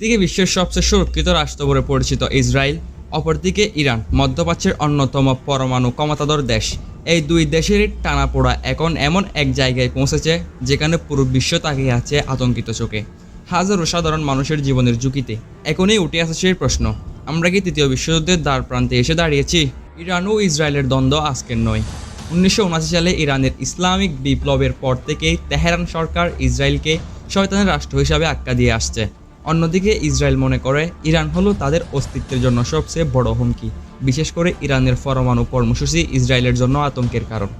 একদিকে বিশ্বের সবচেয়ে সুরক্ষিত রাষ্ট্র বলে পরিচিত ইসরায়েল, অপরদিকে ইরান, মধ্যপ্রাচ্যের অন্যতম পরমাণু ক্ষমতাধর দেশ। এই দুই দেশের টানাপোড়া এখন এমন এক জায়গায় পৌঁছেছে যেখানে পুরো বিশ্ব তাকিয়ে আছে আতঙ্কিত চোখে। হাজারো সাধারণ মানুষের জীবনের ঝুঁকিতে। এখনই উঠে আসছে সেই প্রশ্ন, আমরা কি তৃতীয় বিশ্বযুদ্ধের দ্বার প্রান্তে এসে দাঁড়িয়েছি? ইরান ও ইসরায়েলের দ্বন্দ্ব আজকের নয়। উনিশশো সালে ইরানের ইসলামিক বিপ্লবের পর থেকেই তেহরান সরকার ইসরায়েলকে শয়তানের রাষ্ট্র হিসাবে আখ্যা দিয়ে আসছে। অন্যদিকে ইসরায়েল মনে করে, ইরান হলো তাদের অস্তিত্বের জন্য সবচেয়ে বড় হুমকি, বিশেষ করে ইরানের পরমাণু কর্মসূচি ইসরায়েলের জন্য আতঙ্কের কারণ।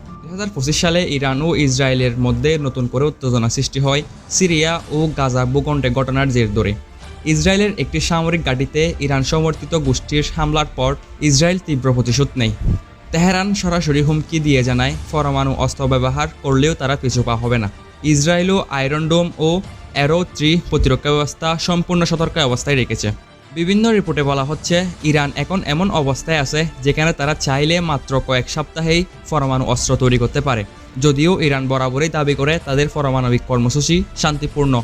পঁচিশ সালে ইরান ও ইসরায়েলের মধ্যে নতুন করে উত্তেজনা সৃষ্টি হয় সিরিয়া ও গাজা ভূখণ্ডে ঘটনার জের ধরে। ইসরায়েলের একটি সামরিক ঘাঁটিতে ইরান সমর্থিত গোষ্ঠীর হামলার পর ইসরায়েল তীব্র প্রতিশোধ নেয়। তেহরান সরাসরি হুমকি দিয়ে জানায়, পরমাণু অস্ত্র ব্যবহার করলেও তারা পিছু পা হবে না। ইসরায়েলও আয়রন ডোম ও অ্যারো থ্রি প্রতিরক্ষা ব্যবস্থা সম্পূর্ণ সতর্ক অবস্থায় রেখেছে। বিভিন্ন রিপোর্টে বলা হচ্ছে, ইরান এখন এমন অবস্থায় আছে যেখানে তারা চাইলে মাত্র কয়েক সপ্তাহেই পরমাণু অস্ত্র তৈরি করতে পারে। যদিও ইরান বরাবরই দাবি করে তাদের পরমাণবিক কর্মসূচি শান্তিপূর্ণ,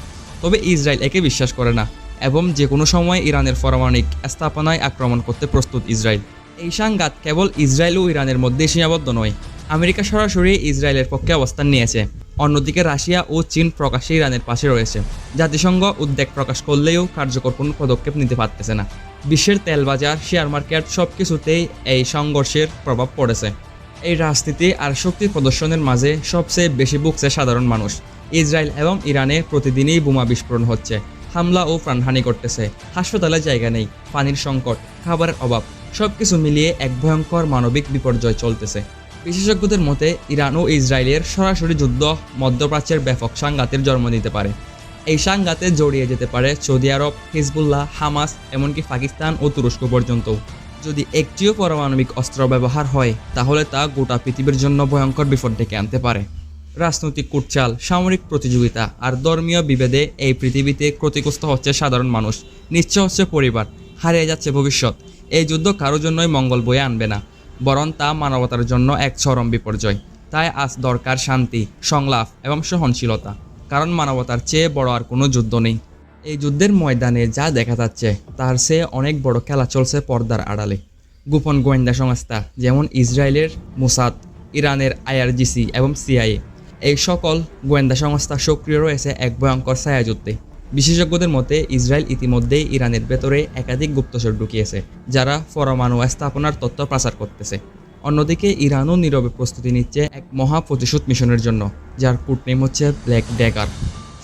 তবে ইসরায়েল একে বিশ্বাস করে না এবং যে কোনো সময় ইরানের পরমাণিক স্থাপনায় আক্রমণ করতে প্রস্তুত ইসরায়েল। এই সাংঘাত কেবল ইসরায়েল ও ইরানের মধ্যে সীমাবদ্ধ নয়, আমেরিকা সরাসরি ইসরায়েলের পক্ষে অবস্থান নিয়েছে। অন্যদিকে রাশিয়া ও চীন প্রকাশ্যে ইরানের পাশে রয়েছে। জাতিসংঘ উদ্বেগ প্রকাশ করলেও কার্যকর কোনো পদক্ষেপ নিতে পারতেছে না। বিশ্বের তেল বাজার, শেয়ার মার্কেট সব কিছুতেই এই সংঘর্ষের প্রভাব পড়েছে। এই রাজনীতি আর শক্তি প্রদর্শনের মাঝে সবচেয়ে বেশি ভুগছে সাধারণ মানুষ। ইসরায়েল এবং ইরানে প্রতিদিনই বোমা বিস্ফোরণ হচ্ছে। হামলা ও প্রাণহানি করতেছে হাসপাতালে জায়গা নেই। পানির সংকট, খাবারের অভাব, সবকিছু মিলিয়ে এক ভয়ঙ্কর মানবিক বিপর্যয় চলতেছে। বিশেষজ্ঞদের মতে, ইরান ও ইসরায়েলের সরাসরি যুদ্ধ মধ্যপ্রাচ্যের ব্যাপক সাংঘাতের জন্ম দিতে পারে। এই সাংঘাতে জড়িয়ে যেতে পারে সৌদি আরব, হিজবুল্লাহ, হামাস, এমনকি পাকিস্তান ও তুরস্ক পর্যন্ত যদি একটিও পারমাণবিক অস্ত্র ব্যবহার হয়, তাহলে তা গোটা পৃথিবীর জন্য ভয়ঙ্কর বিপদ ডেকে আনতে পারে। রাজনৈতিক কুটচাল, সামরিক প্রতিযোগিতা আর ধর্মীয় বিভেদে এই পৃথিবীতে ক্ষতিগ্রস্ত হচ্ছে সাধারণ মানুষ, নিশ্চয় হচ্ছে পরিবার। হারিয়ে যাচ্ছে ভবিষ্যৎ। এই যুদ্ধ কারোর জন্যই মঙ্গল বয়ে আনবে না। বরং তা মানবতার জন্য এক চরম বিপর্যয়। তাই আজ দরকার শান্তি, সংলাপ এবং সহনশীলতা। কারণ মানবতার চেয়ে বড় আর কোনো যুদ্ধ নেই। এই যুদ্ধের ময়দানে যা দেখা যাচ্ছে, তার চেয়ে অনেক বড় খেলা চলছে পর্দার আড়ালে। গোপন গোয়েন্দা সংস্থা, যেমন ইসরায়েলের মুসাদ, ইরানের আইআরজিসি এবং সিআইএ, এই সকল গোয়েন্দা সংস্থা সক্রিয় রয়েছে এক ভয়ঙ্কর ছায়াযুদ্ধে। বিশেষজ্ঞদের মতে, ইসরায়েল ইতিমধ্যেই ইরানের ভেতরে একাধিক গুপ্তচর ঢুকিয়েছে, যারা পরমাণু স্থাপনার তথ্য প্রচার করতেছে। অন্যদিকে, ইরানও নীরবে প্রস্তুতি নিচ্ছে এক মহা প্রতিশোধ মিশনের জন্য, যার কুটনেম হচ্ছে ব্ল্যাক ড্যাগার।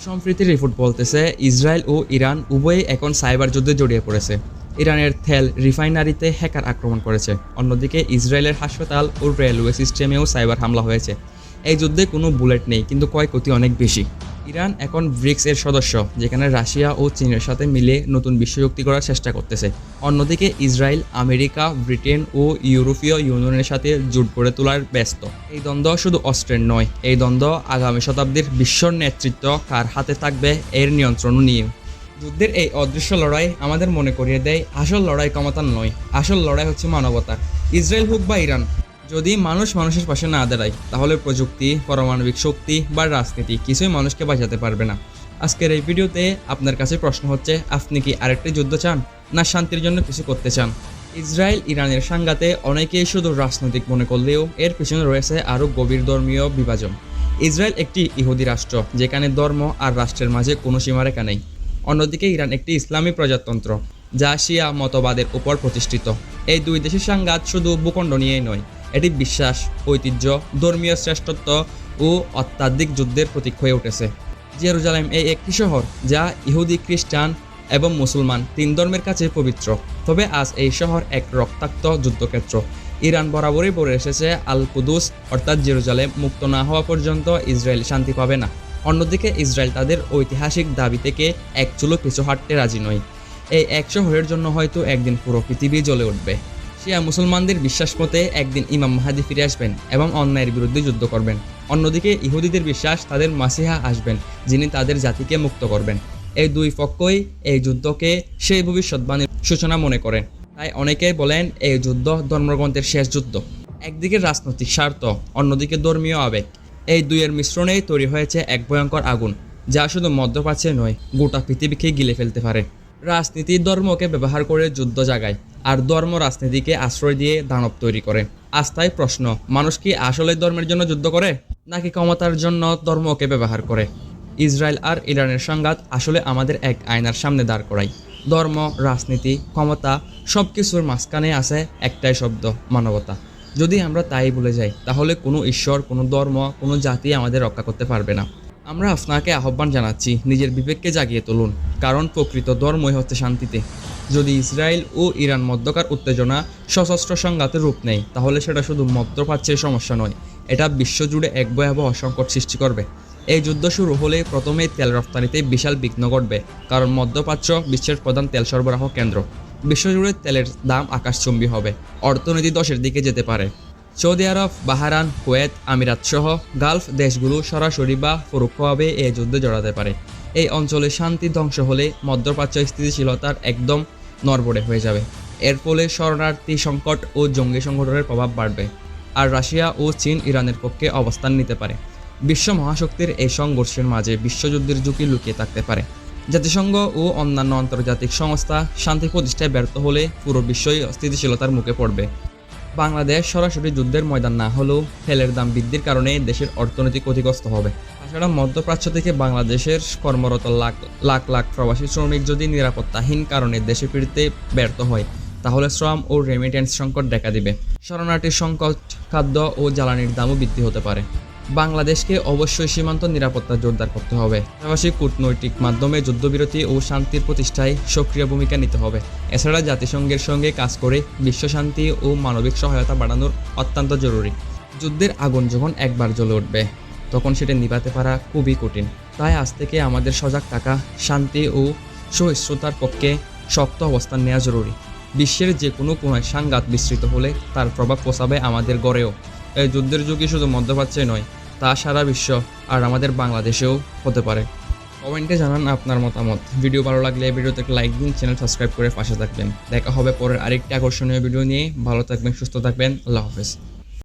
সম্প্রীতির রিপোর্ট বলতেছে, ইসরায়েল ও ইরান উভয়ই এখন সাইবার যুদ্ধে জড়িয়ে পড়েছে। ইরানের থেল রিফাইনারিতে হ্যাকার আক্রমণ করেছে। অন্যদিকে, ইসরায়েলের হাসপাতাল ও রেলওয়ে সিস্টেমেও সাইবার হামলা হয়েছে। এই যুদ্ধে কোনো বুলেট নেই, কিন্তু ক্ষয়ক্ষতি অনেক বেশি। ইরান এখন ব্রিক্স এর সদস্য, যেখানে রাশিয়া ও চীনের সাথে মিলে নতুন বিশ্বযুক্তি করার চেষ্টা করতেছে। অন্যদিকে ইসরায়েল, আমেরিকা, ব্রিটেন ও ইউরোপীয় ইউনিয়নের সাথে জোট গড়ে তোলার ব্যস্ত। এই দ্বন্দ্ব শুধু অস্ত্রের নয়, এই দ্বন্দ্ব আগামী শতাব্দীর বিশ্বর নেতৃত্ব কার হাতে থাকবে এর নিয়ন্ত্রণ নিয়ে। যুদ্ধের এই অদৃশ্য লড়াই আমাদের মনে করিয়ে দেয়, আসল লড়াই ক্ষমতার নয়, আসল লড়াই হচ্ছে মানবতা। ইসরায়েল হোক বা ইরান যদি মানুষ মানুষের পাশে না দাঁড়ায়, তাহলে প্রযুক্তি, পারমাণবিক শক্তি বা রাজনীতি কিছুই মানুষকে বাঁচাতে পারবে না। আজকের এই ভিডিওতে আপনার কাছে প্রশ্ন হচ্ছে, আপনি কি আরেকটি যুদ্ধ চান না শান্তির জন্য কিছু করতে চান? ইসরায়েল, ইরানের সাংঘাতে অনেকেই শুধু রাজনৈতিক মনে করলেও এর পিছনে রয়েছে আরও গভীর ধর্মীয় বিভাজন। ইসরায়েল একটি ইহুদি রাষ্ট্র, যেখানে ধর্ম আর রাষ্ট্রের মাঝে কোনো সীমারেখা নেই। অন্যদিকে ইরান একটি ইসলামী প্রজাতন্ত্র, যা শিয়া মতবাদের উপর প্রতিষ্ঠিত। এই দুই দেশের সাংঘাত শুধু ভূখণ্ড নিয়েই নয় এটি বিশ্বাস, ঐতিহ্য, ধর্মীয় শ্রেষ্ঠত্ব ও অত্যাধিক যুদ্ধের প্রতীক হয়ে উঠেছে। জেরুজালেম এই একটি শহর যা ইহুদি, খ্রিস্টান এবং মুসলমান তিন ধর্মের কাছে পবিত্র। তবে আজ এই শহর এক রক্তাক্ত যুদ্ধক্ষেত্র। ইরান বরাবরই বলে এসেছে আল কুদুস অর্থাৎ জেরুজালেম মুক্ত না হওয়া পর্যন্ত ইসরায়েল শান্তি পাবে না। অন্যদিকে ইসরায়েল তাদের ঐতিহাসিক দাবি থেকে এক চুলো পিছু হাঁটতে রাজি নয়। এই এক শহরের জন্য হয়তো একদিন পুরো পৃথিবী জ্বলে উঠবে। শিয়া মুসলমানদের বিশ্বাস মতে একদিন ইমাম মাহাদি ফিরে আসবেন এবং অন্যায়ের বিরুদ্ধে যুদ্ধ করবেন। অন্যদিকে ইহুদিদের বিশ্বাস তাদের মাসিহা আসবেন, যিনি তাদের জাতিকে মুক্ত করবেন। এই দুই পক্ষই এই যুদ্ধকে সেই ভবিষ্যৎবাণীর সূচনা মনে করেন। তাই অনেকে বলেন এই যুদ্ধ ধর্মগ্রন্থের শেষ যুদ্ধ। একদিকে রাজনৈতিক স্বার্থ, অন্যদিকে ধর্মীয় আবেগ। এই দুইয়ের মিশ্রণেই তৈরি হয়েছে এক ভয়ঙ্কর আগুন, যা শুধু মধ্যপ্রাচ্যে নয়, গোটা পৃথিবীকে গিলে ফেলতে পারে। রাজনীতি ধর্মকে ব্যবহার করে যুদ্ধ জাগায় আর ধর্ম রাজনীতিকে আশ্রয় দিয়ে দানব তৈরি করে। আস্থায় প্রশ্ন, মানুষ কি আসলে ধর্মের জন্য যুদ্ধ করে, নাকি ক্ষমতার জন্য ধর্মকে ব্যবহার করে? ইসরায়েল আর ইরানের সংঘাত আসলে আমাদের এক আয়নার সামনে দাঁড় করায়। ধর্ম, রাজনীতি, ক্ষমতা সব কিছুর মাঝখানে আছে একটাই শব্দ, মানবতা। যদি আমরা তাই বলে যাই, তাহলে কোনো ঈশ্বর, কোনো ধর্ম, কোনো জাতি আমাদের রক্ষা করতে পারবে না। আমরা আপনাকে আহ্বান জানাচ্ছি নিজের বিবেককে জাগিয়ে তুলুন, কারণ প্রকৃত ধর্মই হচ্ছে শান্তিতে। যদি ইসরায়েল ও ইরান মধ্যকার উত্তেজনা, সশস্ত্র সংঘাতের রূপ নেয়, তাহলে সেটা শুধু মধ্যপ্রাচ্যের সমস্যা নয়, এটা বিশ্বজুড়ে এক ভয়াবহ সংকট সৃষ্টি করবে। এই যুদ্ধ শুরু হলে প্রথমেই তেল রপ্তানিতে বিশাল বিঘ্ন ঘটবে, কারণ মধ্যপ্রাচ্য বিশ্বের প্রধান তেল সরবরাহ কেন্দ্র। বিশ্বজুড়ে তেলের দাম আকাশচুম্বী হবে, অর্থনীতি দশের দিকে যেতে পারে। সৌদি আরব বাহারান কুয়েত, আমিরাত সহ গালফ দেশগুলো সরাসরি বা পরোক্ষভাবে এই যুদ্ধে জড়াতে পারে। এই অঞ্চলে শান্তি ধ্বংস হলে মধ্যপ্রাচ্য স্থিতিশীলতার একদম নড়বড়ে হয়ে যাবে। এর ফলে শরণার্থী সংকট ও জঙ্গি সংগঠনের প্রভাব বাড়বে আর রাশিয়া ও চীন ইরানের পক্ষে অবস্থান নিতে পারে। বিশ্ব মহাশক্তির এই সংঘর্ষের মাঝে বিশ্বযুদ্ধের ঝুঁকি লুকিয়ে থাকতে পারে। জাতিসংঘ ও অন্যান্য আন্তর্জাতিক সংস্থা শান্তি প্রতিষ্ঠায় ব্যর্থ হলে পুরো বিশ্বই অস্থিতিশীলতার মুখে পড়বে। বাংলাদেশ সরাসরি যুদ্ধের ময়দান না হলেও তেলের দাম বৃদ্ধির কারণে দেশের অর্থনীতি ক্ষতিগ্রস্ত হবে। তাছাড়া মধ্যপ্রাচ্য থেকে বাংলাদেশের কর্মরত লাখ লাখ লাখ প্রবাসী শ্রমিক যদি নিরাপত্তাহীন কারণে দেশে ফিরতে ব্যর্থ হয়, তাহলে শ্রম ও রেমিটেন্স সংকট দেখা দিবে। শরণার্থীর সংকট, খাদ্য ও জ্বালানির দামও বৃদ্ধি হতে পারে। বাংলাদেশকে অবশ্যই সীমান্ত নিরাপত্তা জোরদার করতে হবে। পাশাপাশি কূটনৈতিক মাধ্যমে যুদ্ধবিরতি ও শান্তির প্রতিষ্ঠায় সক্রিয় ভূমিকা নিতে হবে। এছাড়া জাতিসংঘের সঙ্গে কাজ করে বিশ্ব শান্তি ও মানবিক সহায়তা বাড়ানোর অত্যন্ত জরুরি। যুদ্ধের আগুন যখন একবার জ্বলে উঠবে, তখন সেটা নিভাতে পারা খুবই কঠিন। তাই আজ থেকে আমাদের সজাগ থাকা, শান্তি ও সহিষ্ণুতার পক্ষে শক্ত অবস্থান নেওয়া জরুরি। বিশ্বের যে কোনো কোনায় সাংঘাত বিস্তৃত হলে তার প্রভাব পোষাবে আমাদের গড়েও। এই যুদ্ধের যুগে শুধু মধ্যপ্রাচ্যে নয় তা সারা বিশ্ব আর আমাদের বাংলাদেশেও হতে পারে। কমেন্টে জানান আপনার মতামত। ভিডিও ভালো লাগলে ভিডিওতে লাইক দিন, চ্যানেল সাবস্ক্রাইব করে পাশে থাকবেন। দেখা হবে পরের আরেকটি আকর্ষণীয় ভিডিও নিয়ে। ভালো থাকবেন, সুস্থ থাকবেন। আল্লাহ হাফেজ।